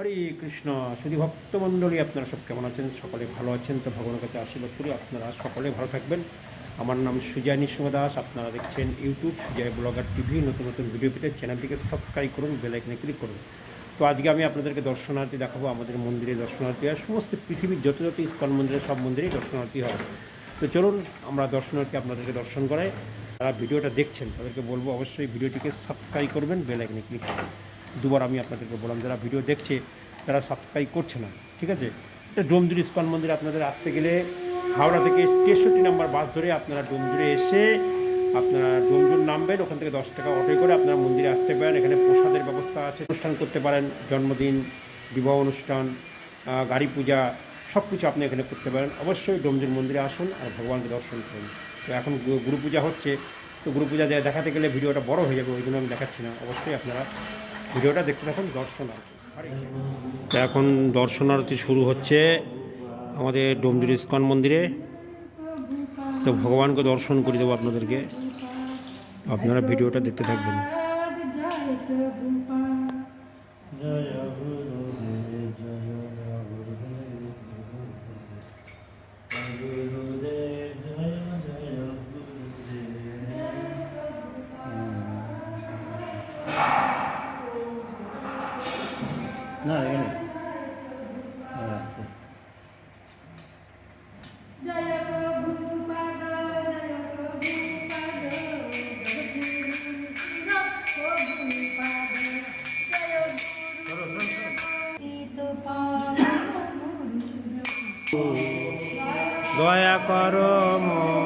হরে কৃষ্ণ শুধু ভক্তমণ্ডলী আপনারা সব কেমন আছেন? সকলে ভালো আছেন তো ভগবানের কাছে আশীর্বাদ করি। আপনারা সকলে ভালো থাকবেন। আমার নাম সুজয় নৃসিংহ দাস। আপনারা দেখছেন ইউটিউব সুজয় ব্লগার টিভি। নতুন নতুন ভিডিও পেতে চ্যানেলটিকে সাবস্ক্রাইব করুন বেলাইকনে ক্লিক করুন। তো আজকে আমি আপনাদেরকে দর্শনার্থী দেখাবো, আমাদের মন্দিরে দর্শনার্থী। হয় সমস্ত পৃথিবীর যত যত ইস্কন মন্দিরে, সব মন্দিরেই দর্শনার্থী হয় তো চলুন, আমরা দর্শনার্থী আপনাদেরকে দর্শন করাই। যারা ভিডিওটা দেখছেন, তাদেরকে বলব অবশ্যই ভিডিওটিকে সাবস্ক্রাইব করবেন বেলাইকনে ক্লিক করবেন। দুবার আমি আপনাদেরকে বললাম, যারা ভিডিও দেখছে, তারা সাবস্ক্রাইব করছে না, ঠিক আছে? এটা ডোমজুরি ইস্কন মন্দিরে আপনাদের আসতে গেলে হাওড়া থেকে তেষট্টি নাম্বার বাস ধরে আপনারা ডোমজুরে এসে আপনারা ডোমজুর নামবেন, ওখান থেকে দশ টাকা অটো করে আপনারা মন্দিরে আসতে পারেন, এখানে প্রসাদের ব্যবস্থা আছে, অনুষ্ঠান করতে পারেন, জন্মদিন, বিবাহ অনুষ্ঠান গাড়ি পূজা সব কিছু আপনি এখানে করতে পারেন। অবশ্যই ডোমজুর মন্দিরে আসুন আর ভগবানকে দর্শন করুন। তো এখন গুরু পূজা হচ্ছে, তো গুরু পূজা দেখাতে গেলে ভিডিওটা বড় হয়ে যাবে, ওই জন্য আমি দেখাচ্ছি না। অবশ্যই আপনারা ভিডিওটা দেখতে থাকুন দর্শনার্থী তো এখন দর্শনার্থী শুরু হচ্ছে আমাদের ডোমডির ইস্কন মন্দিরে। তো ভগবানকে দর্শন করে দেবো আপনাদেরকে। আপনারা ভিডিওটা দেখতে থাকবেন। জয় জয় পাদ গুরু দয়া করো মোরে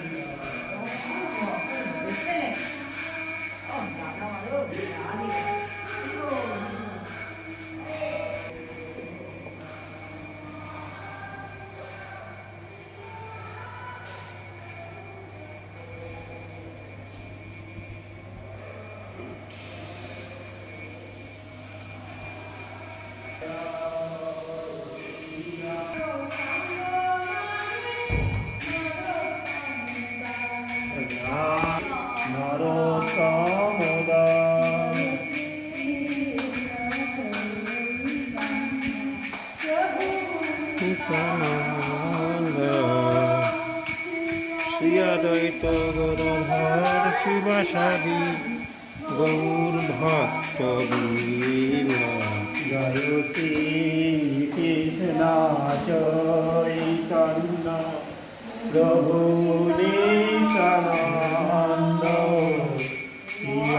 শ্রীয়দ্বৈত গৌরধর শিবাসাদি গৌর ভক্ত শ্রী কৃষ্ণ চৈতন্য প্রভু নিত্যানন্দ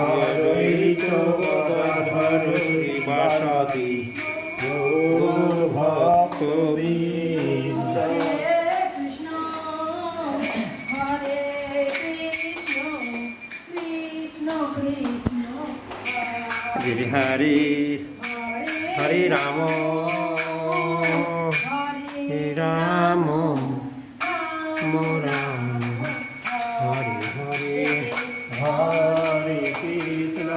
অদ্বৈত গদাধর শিবাসাদি গৌর ভক্ত বৃন্দ কৃষ্ণ হরে হরি হরি রাম হরি রাম হরে কৃষ্ণ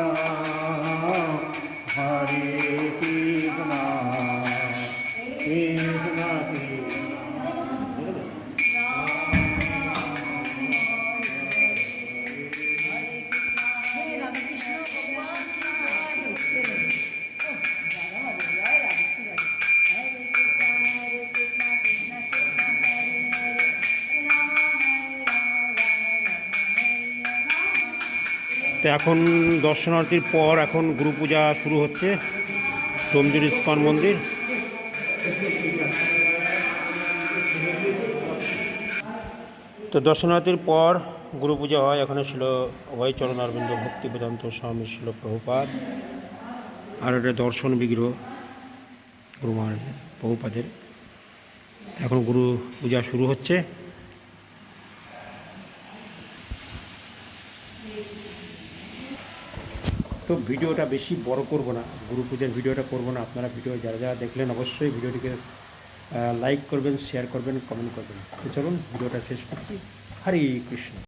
তো এখন দর্শনার্থীর পর এখন গুরু পূজা শুরু হচ্ছে। সোমজুর ইস্কন মন্দির। তো দর্শনার্থীর পর গুরু পূজা হয়। এখানে ছিল অভয় চরণ অরবিন্দ ভক্তি বেদান্ত স্বামী ছিল প্রভুপাদ। আর এটা দর্শন বিগ্রহ গুরু মহারাজ প্রভুপাদের। এখন গুরু পূজা শুরু হচ্ছে। তো ভিডিওটা বেশি বড় করব না, গুরু পূজার ভিডিওটা করব না। আপনারা ভিডিও যারা যারা দেখলেন অবশ্যই ভিডিওটিকে লাইক করবেন শেয়ার করবেন কমেন্ট করবেন। তো চলুন, ভিডিওটা শেষ করছি। হরে কৃষ্ণ।